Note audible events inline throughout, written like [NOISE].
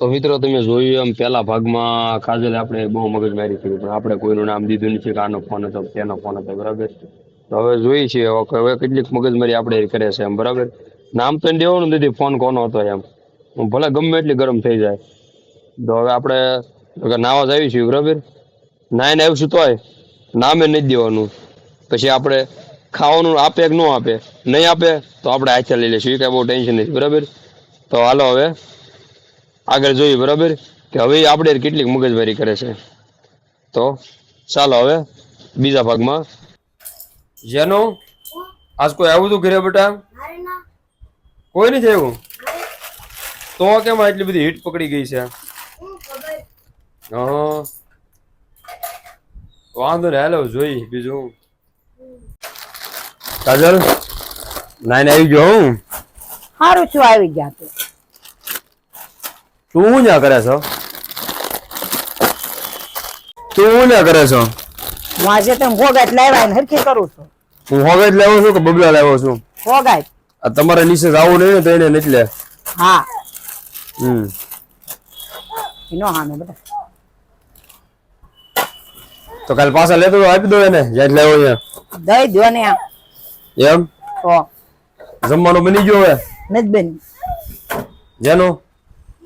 તો મિત્રો, તમે જોયું એમ પહેલા ભાગમાં કાજલ આપણે બહુ મગજમારી કરી, પણ આપણે કોઈનું નામ દીધું નથી કે આનો ફોન હતો, તેનો ફોન હતો, બરાબર? તો હવે જોઈએ છીએ, હવે કેટલીક મગજમારી આપણે કરે છે એમ, બરાબર? નામ તો દેવાનું નથી ફોન કોનો હતો એમ. ભલે ગમે એટલી ગરમ થઈ જાય. તો હવે આપણે નાવા જ આવી છીએ બરાબર? નાઈને આવીશું તોય, નામે નથી દેવાનું. પછી આપણે ખાવાનું આપે કે ન આપે? નહીં આપે, તો આપણે હાથે લઈ લઈશું, એ કાંઈ બહુ ટેન્શન નથી, બરાબર? તો હાલો હવે. આગળ જોઈએ, બરાબર? કે હવે આપણે કેટલીક મગજમારી કરે છે. તો, ચાલો હવે બીજા ભાગમાં. જેનો? આજ કોઈ આવ્યું હતું ઘરે બેટા? કોઈ નહીં થયું તો કેમ એટલી બધી હીટ પકડી ગઈ છે? હા. વાંધો ને હેલો, જોઈ, બીજું. કાજલ, નાઈને આવી ગયો હું? સારું છું, આવી ગયા તું. તું ના કરે છો? તું ના કરે છો? હું આજે તમે ભોગાટ લાવ્યા ને હરખી કરું છું. હું જ લાવ્યો છું કે બબલા લાવ્યો છું? ભોગાટ આ તમારે નીચે જવું નહીં ને તો એને એટલે હા. હમ. એનો હાનો બધા. તો કાલે પાછા લેતો આપી દો એને જ્યાં લાવ્યો અહીંયા. દઈ દો ને. એમ? તો. જમવાનું બની ગયો હવે? નથી બેન. જેનું?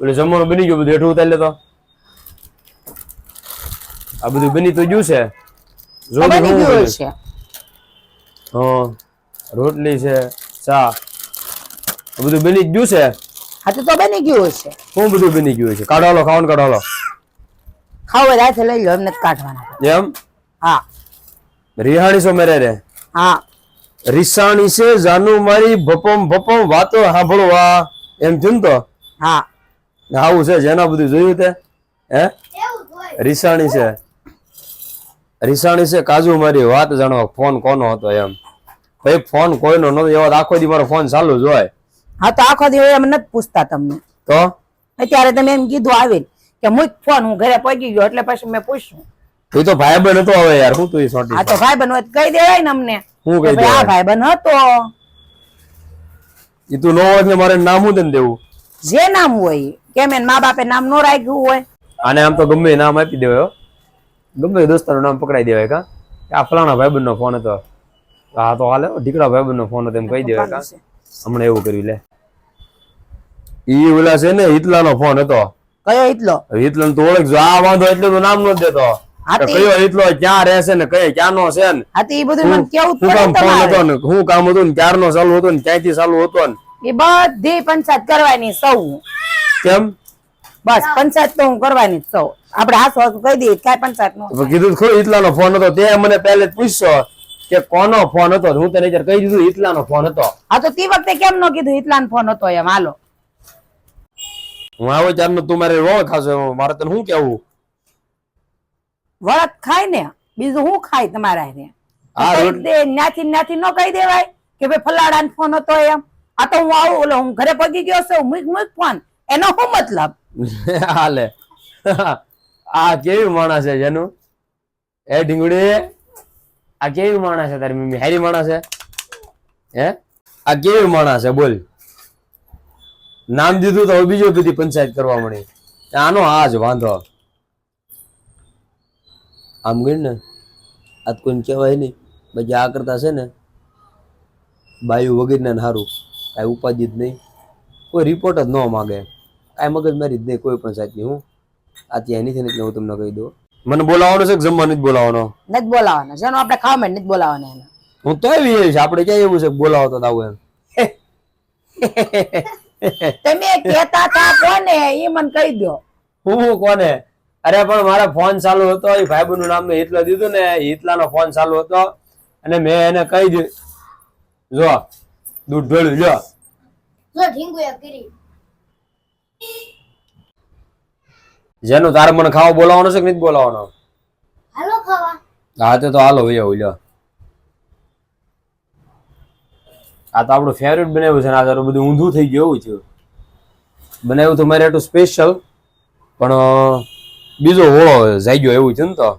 પેલું જમવાનું બની ગયું બધું હેઠું ઉતારી લેતો. આ બધું બની તો ગયું છે. રોટલી છે ચા. આ બધું બની ગયું છે? હા તો બની ગયું છે શું બધું બની ગયું છે? કાઢો લો ખાવાનું કાઢો લો ખાવ હાથે લઈ લો એમને કાઢવાના એમ? હા. રિહાણી સો મેરે રે? હા. રિસાણી છે જાનુ મારી ભપમ ભપમ વાતો સાંભળવા. એમ થયું તો? હા. આવું છે જેના બધું જોયું તે? હે? હોય રિસાણી છે. રિસાણી છે કાજુ મારી વાત જાણવા ફોન કોનો હતો એમ? ભાઈ ફોન કોઈનો નતો એવો આખો દી મારો ફોન ચાલુ જ હોય. હા તો આખો દિવસ એમ નથી પૂછતા તમને. તો? અત્યારે તમે એમ કીધું આવે કે મૂક ફોન હું ઘરે પહોંચી ગયો એટલે પછી મેં પૂછ્યું. તું તો ભાઈ બન હતો હવે યાર શું તું સોટી આ તો ભાઈ બન કહી દેવાય ને અમને. હું કહી દેવાય આ ભાઈ બન હતો. એ તું નો હોય ને મારે નામ હું તને દેવું. જે નામ હોય કેમ એને મા બાપે નામ નો રાખ્યું હોય. આને આમ તો ગમે નામ આપી દેવાય હો. ગમે દોસ્તારનું નામ પકડાઈ દેવાય કા. આ ફલાણા ભાઈબંધ નો ફોન હતો. આ તો હાલે ઢીકડા ભાઈબંધ નો ફોન હતો એમ કહી દેવાય કા. હમણાં એવું કર્યું લે. ઈ ઓલા છે ને હિતલાનો ફોન હતો. કયો હિતલો? હિતલો તો ઓળખજો. આ વાંધો એટલે તો નામ નો દેતો. હા કયો હિતલો ક્યાં રહેશે ને કઈ ક્યાં નો? છે ને એ બધું મને કેવું શું કામ ને ફોન હતો ને શું કામ હતું ને ક્યારનો ચાલુ હતો ને ક્યાંથી ચાલુ હતો ને? એ બધી પંચાયત કરવાની સૌ. કેમ? બસ પંચાયત તો હું કરવાની જ સૌ. આપણે હાસુ હાસુ કહી દઈએ કઈ પંચાયત નો કીધું ખરું હિતલાનો ફોન હતો. તે મને પહેલે પૂછશો કે કોનો ફોન હતો? હું તને કહી દીધું હિતલાનો ફોન હતો. હા તો તે વખતે કેમ નો કીધું ઇતલાન ફોન હતો એમ? હાલો. હું આવો ત્યારનો તું મારે રોળ ખાશો મારે તને શું કેવું વળત ખાય ને બીજું શું ખાય તમારા ને દે ન્યાથી ન્યાથી નો કહી દેવાય કે ભાઈ ફલાડાનો ફોન હતો એમ? આ તો હું આવું, ઓલો હું ઘરે પગી ગયો છું, મુક મુક ફોન. એનો શું મતલબ? [LAUGHS] હાલે. [LAUGHS] આ કેવી માણસ છે, જેનું? એ ઢીંગડી, આ કેવી માણસ છે તારી મમ્મી? હેરી માણસ છે? હે? આ કેવી માણસ છે, બોલ. નામ દીધું તો બીજો બધી પંચાયત કરવા મળી. આનો આ જ વાંધો. આમ ગઈ ને, આ કોઈને કહેવાય નહીં. પછી આ કરતા છે ને, બાયું વગેરે સારું કાંઈ ઉપાધિ જ નહીં. કોઈ રિપોર્ટ જ ન માગે. કાંઈ મગજ મારી જ નહીં કોઈ પણ જાતની હું. આ ત્યાં નથી ને એટલે હું તમને કહી દઉં. મને બોલાવવાનો છે કે જમવા નથી બોલાવવાનો? નથી બોલાવાના છે આપણે ખાવા માટે નથી બોલાવાના એને. હું તો એવી છે આપણે ક્યાં એવું છે બોલાવો તો આવું એમ. તમે કહેતા હતા કોને? એ મને કહી દો. હું હું કોને? અરે પણ મારા ફોન ચાલુ હતો. એ ભાઈબંધનું નામ મેં હિતલા દીધું ને. હિતલાનો ફોન ચાલુ હતો. અને મેં એને કહી દીધું. જો દૂધ ઢોળ્યું જો જો ઢીંગુ કરી. જેનું તારે મને ખાવા બોલાવવાનો છે કે નથી બોલાવવાનો? હાલો ખાવા. હા તે તો હાલો હોય લ્યો. આ તો આપણું ફેવરેટ બનાવ્યું છે ને આ તારું બધું ઊંધું થઈ ગયું એવું થયું. બનાવ્યું તો મારે એટલું સ્પેશિયલ પણ બીજો હોળો જાગ્યો એવું છે ને તો.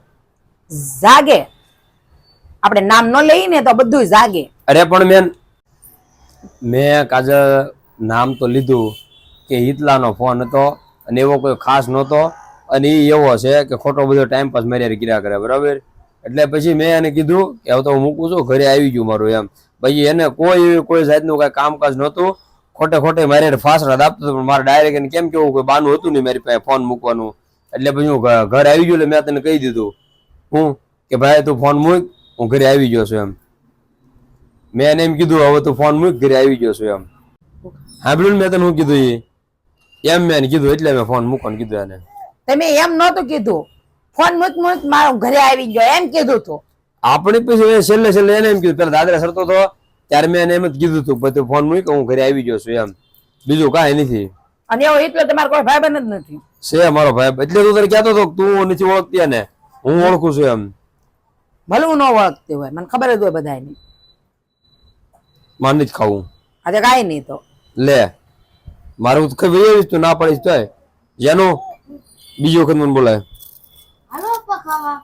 જાગે. આપણે નામ ન લઈએ ને તો બધું જાગે. અરે પણ મેં મેં કાજલ નામ તો લીધું કે હિતલાનો ફોન હતો અને એવો કોઈ ખાસ નહોતો અને એ એવો છે કે ખોટો બધો ટાઈમ પાસ મારી કર્યા કરે, બરાબર? એટલે પછી મેં એને કીધું કે હવે તો હું મૂકું છું, ઘરે આવી ગયું મારું એમ. પછી એને કોઈ એવી કોઈ જાતનું કાંઈ કામકાજ નહોતું. ખોટે ખોટે મારી હારે ફાસરાત આપતો હતો, પણ મારે ડાયરેક્ટ એને કેમ કેવું કોઈ બાનું હતું નહીં મારી પાસે ફોન મૂકવાનું? એટલે પછી હું ઘરે આવી ગયું એટલે મેં તને કહી દીધું. હું કે ભાઈ તું ફોન મૂક, હું ઘરે આવી ગયો છું એમ. મેં એને એમ કીધું હવે તું ફોન મૂક ઘરે આવી ગયો છું એમ. સાંભળ્યું મેં તને હું કીધું એ એમ મેં કીધું એટલે મેં ફોન મૂકો કીધું એને. તમે એમ નહોતું કીધું. ફોન મૂક મૂક મારો ઘરે આવી ગયો એમ કીધું તું. આપણે પછી છેલ્લે છેલ્લે એને એમ કીધું પેલા દાદરા સરતો હતો ત્યારે મેં એને એમ જ કીધું હતું પછી ફોન મૂકી હું ઘરે આવી ગયો છું એમ. બીજું કાંઈ નથી. અને એવો એટલે તમારો કોઈ ભાઈબંધ જ નથી. છે મારો ભાઈ એટલે તું તને કહેતો હતો તું નથી ઓળખતી એને. હું ઓળખું છું એમ. ભલે હું ન ઓળખતી હોય મને ખબર જ હોય બધાની મારે જ ખાવું. આજે કાંઈ નહીં તો. લે મારું તો ખબર એવી તું ના પાડીશ તોય. જેનું બીજો વખત મને બોલાય. હાલો પપ્પા ખાવા.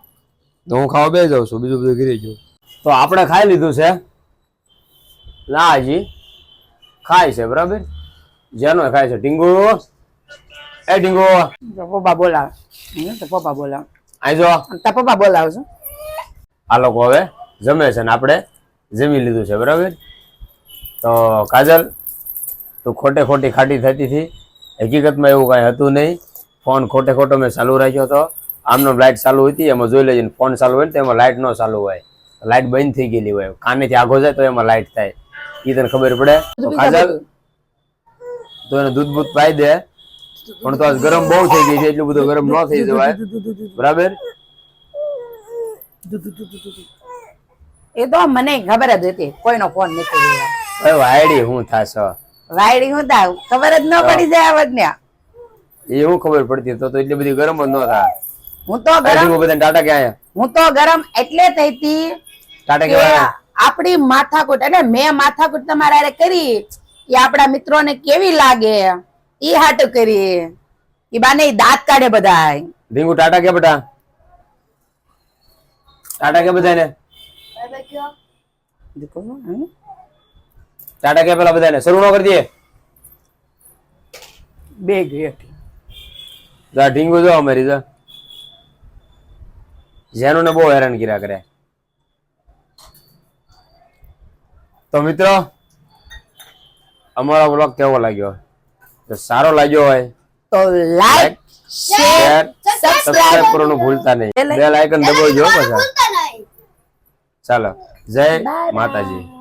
તો હું ખાવા બે જાઉં છું બીજું બધું કરી જાઉં. તો આપણે ખાઈ લીધું છે? ના હજી ખાય છે બરાબર? જેનો ખાય છે ટીંગુ એ ટીંગુ પપ્પા બોલાવે. પપ્પા બોલાવે. આઈ જો. પપ્પા બોલાવે છે. આ લોકો હવે જમે છે ને આપણે જમી લીધું છે બરાબર? તો કાજલ તું ખોટે ખોટી ખાટી થતી હતી. હકીકતમાં એવું કાંઈ હતું નહીં. ફોન ખોટે ખોટો મેં ચાલુ રાખ્યો હતો. આમનો લાઇટ ચાલુ હતી એમાં જોઈ લેજે ફોન ચાલુ હોય ને તો એમાં લાઇટ ન ચાલુ હોય. લાઇટ બંધ થઈ ગયેલી હોય. કાનેથી આગો જાય તો એમાં લાઇટ થાય. એ તને ખબર પડે? તો કાજલ તો એને દૂધ બૂધ પાઈ દે. પણ તો આજ ગરમ બહુ થઈ ગઈ છે એટલું બધું ગરમ ન થઈ જવાય. બરાબર? એ તો મને ખબર જ હતી. કોઈનો ફોન નથી હવે વાયડી હું થાશો? વાયડી હું તા ખબર જ ન પડી જાય આવડને એ હું ખબર પડતી તો તો એટલી બધી ગરમ જ ન થા હું તો ગરમ બધા ટાટા કે આયા હું તો ગરમ એટલે થઈ હતી ટાટા કે આપણી માથાકૂટ એટલે મેં માથાકૂટ તમારા હારે કરી. એ આપણા મિત્રોને કેવી લાગે? ઈ હાટું કરી. ઈ બાને દાંત કાઢે બધા ભીંગુ ટાટા કે બટા? ટાટા કે બધાને બાય બાય કયો? ટાટા કે પેલા બધાને. શરૂ ન કરી દઈએ. બે ગઈ જા ઢીંગો જો અમારી જા. જેનોને બહુ હેરાન કર્યા કરે. તો મિત્રો અમારો બ્લોગ કેવો લાગ્યો? તો સારો લાગ્યો હોય તો લાઈક શેર સબસ્ક્રાઇબ કરવાનું ભૂલતા નહીં. બેલ આઇકન દબાવજો પાછા. ચાલો જય માતાજી.